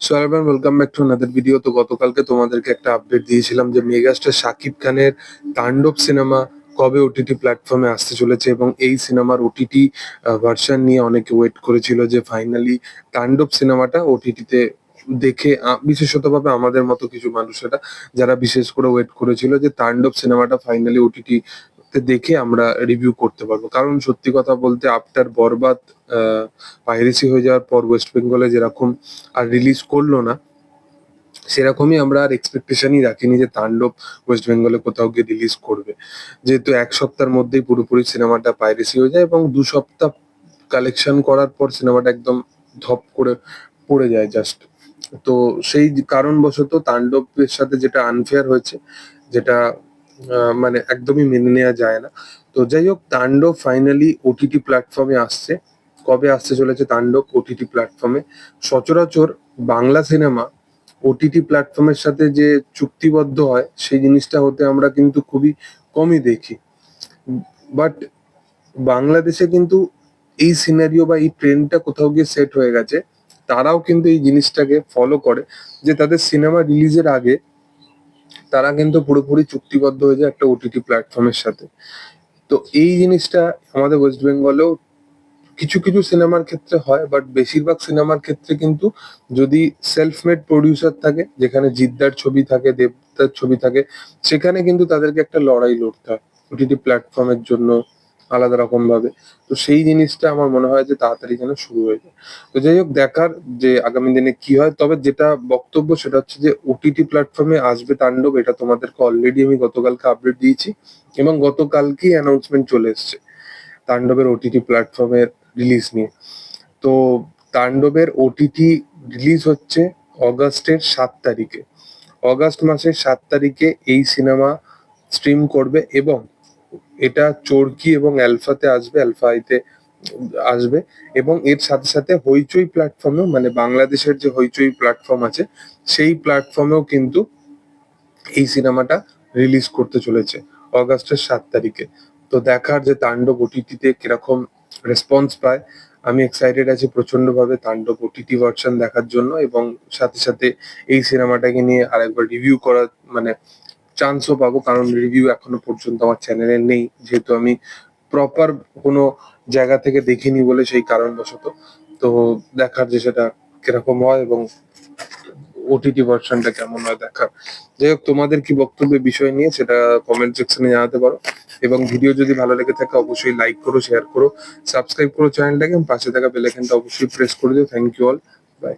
So welcome back to another video তো গতকালকে তোমাদেরকে একটা আপডেট দিয়েছিলাম যে মেগাস্টার শাকিব খানের তাণ্ডব সিনেমা কবে ওটিটি প্ল্যাটফর্মে আসতে চলেছে এবং এই সিনেমার ওটিটি ভার্সন নিয়ে অনেকে ওয়েট করেছিল যে ফাইনালি তাণ্ডব সিনেমাটা ওটিটিতে দেখে বিশেষতভাবে আমাদের মতো কিছু মানুষেরা যারা বিশেষ করে ওয়েট করেছিল যে তাণ্ডব সিনেমাটা ফাইনালি ওটিটি দেখে আমরা রিভিউ করতে পারব। কারণ সত্যি কথা বলতে আফটার বরবাদ পাইরেসি হয়ে যাওয়ার পর ওয়েস্ট বেঙ্গলে যেরকম আর রিলিজ করল না, সেরকমই আমরা আর এক্সপেকটেশনই রাখিনি যে তাণ্ডব ওয়েস্ট বেঙ্গলে কোথাও গিয়ে রিলিজ করবে। যেহেতু এক সপ্তাহের মধ্যেই পুরোপুরি সিনেমাটা পাইরেসি হয়ে যায় এবং দু সপ্তাহ কালেকশন করার পর সিনেমাটা একদম ধপ করে পড়ে যায় জাস্ট তো সেই কারণবশত তাণ্ডবের সাথে যেটা আনফেয়ার হয়েছে, যেটা মানে একদমই মেনে নেওয়া যায় না। তো যাই হোক, তাণ্ডব ফাইনালি ওটিটি প্ল্যাটফর্মে আসছে। কবে আসতে চলেছে তাণ্ডব ওটিটি প্ল্যাটফর্মে সচরাচর বাংলা সিনেমা ওটিটি প্ল্যাটফর্মের সাথে যে চুক্তিবদ্ধ হয়, সেই জিনিসটা হতে আমরা কিন্তু খুবই কমই দেখি। বাট বাংলাদেশে কিন্তু এই সিনারিও বা এই ট্রেন্ডটা কোথাও গিয়ে সেট হয়ে গেছে। তারাও কিন্তু এই জিনিসটাকে ফলো করে যে তাদের সিনেমা রিলিজের আগে তারা কিন্তু পুরোপুরি চুক্তিবদ্ধ হয়ে যায় একটা ওটিটি প্ল্যাটফর্মের সাথে। তো এই জিনিসটা আমাদের ওয়েস্ট বেঙ্গলেও কিছু কিছু সিনেমার ক্ষেত্রে হয় বাট বেশিরভাগ সিনেমার ক্ষেত্রে কিন্তু যদি সেলফ মেড প্রডিউসার থাকে, যেখানে জিদ্দার ছবি থাকে, দেবদার ছবি থাকে, সেখানে কিন্তু তাদেরকে একটা লড়াই লড়তে হয়। ওটিটি প্ল্যাটফর্মের জন্য আলাদা রকম ভাবে তো সেই জিনিসটা আমার মনে হয় যে তাড়াতাড়ি যেন শুরু হয়ে যায়। তো যাই হোক, দেখার যে আগামী দিনে কি হয়, তবে যেটা বক্তব্য সেটা হচ্ছে যে ওটিটি প্ল্যাটফর্মে আসবে তাণ্ডব, এটা তোমাদেরকে অলরেডি আমি গতকালকে আপডেট দিয়েছি এবং গতকালকেই অ্যানাউন্সমেন্ট চলে এসছে তাণ্ডবের ওটিটি প্ল্যাটফর্মের রিলিজ নিয়ে। তো তাণ্ডবের ওটিটি রিলিজ হচ্ছে অগাস্টের সাত তারিখে। অগাস্ট মাসের সাত তারিখে এই সিনেমা স্ট্রিম করবে এবং এটা চরকি এবং অ্যালফাতে আসবে অ্যালফাইতে আসবে এবং এর সাথে সাথে হইচই প্ল্যাটফর্মেও মানে বাংলাদেশের যে হইচই প্ল্যাটফর্ম আছে, সেই প্ল্যাটফর্মেও কিন্তু এই সিনেমাটা রিলিজ করতে চলেছে অগাস্টের সাত তারিখে। তো দেখার যে তাণ্ডব ওটিটিতে কীরকম রেসপন্স পায়, আমি এক্সাইটেড আছি প্রচণ্ড ভাবে তাণ্ডব ওটিটি ভার্সন দেখার জন্য এবং সাথে সাথে এই সিনেমাটাকে নিয়ে আরেকবার রিভিউ করার মানে চান্সও পাবো, কারণ রিভিউ এখনও পর্যন্ত আমার চ্যানেলে নেই। যেহেতু আমি প্রপার কোনো জায়গা থেকে দেখিনি বলে সেই কারণবশত। তো দেখার যে সেটা কীরকম হয় এবং ওটিটি ভার্সনটা কেমন হয় দেখার। যাই হোক, তোমাদের কি বক্তব্য এই বিষয় নিয়ে সেটা কমেন্ট সেকশনে জানাতে পারো। এবং ভিডিও যদি ভালো লেগে থাকে, অবশ্যই লাইক করো শেয়ার করো সাবস্ক্রাইব করো চ্যানেলটাকে পাশে থাকা বেল আইকনটা অবশ্যই প্রেস করে দিও। Thank you all by